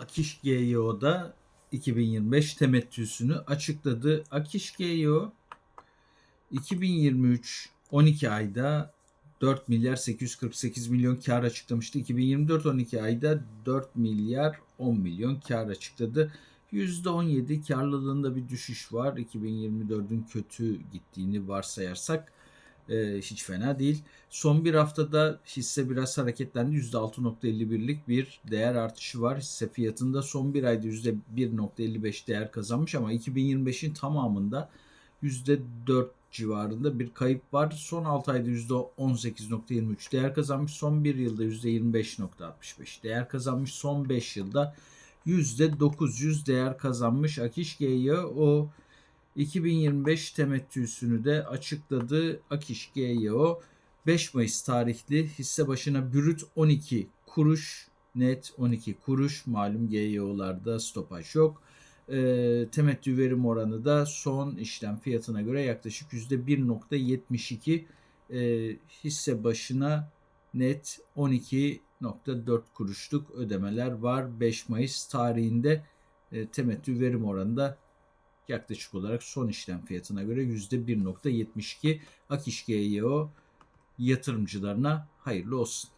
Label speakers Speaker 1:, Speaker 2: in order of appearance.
Speaker 1: Akiş GYO'da 2025 temettüsünü açıkladı. Akiş GYO 2023 12 ayda 4 milyar 848 milyon kar açıklamıştı. 2024 12 ayda 4 milyar 10 milyon kar açıkladı. %17 karlılığında bir düşüş var. 2024'ün kötü gittiğini varsayarsak e, hiç fena değil. Son bir haftada hisse biraz hareketlendi. %6.51'lik bir değer artışı var. Hisse fiyatında son bir ayda %1.55 değer kazanmış ama 2025'in tamamında %4 civarında bir kayıp var. Son 6 ayda %18.23 değer kazanmış. Son 1 yılda %25.65 değer kazanmış. Son 5 yılda %900 değer kazanmış. Akiş GY o 2025 temettüsünü de açıkladı. Akiş GYO 5 Mayıs tarihli hisse başına brüt 12 kuruş net 12 kuruş malum GYO'larda stopaj yok. E, temettü verim oranı da son işlem fiyatına göre yaklaşık %1.72 e, hisse başına net 12.4 kuruşluk ödemeler var. 5 Mayıs tarihinde e, temettü verim oranı da yaklaşık olarak son işlem fiyatına göre %1.72 Akiş GYO yatırımcılarına hayırlı olsun.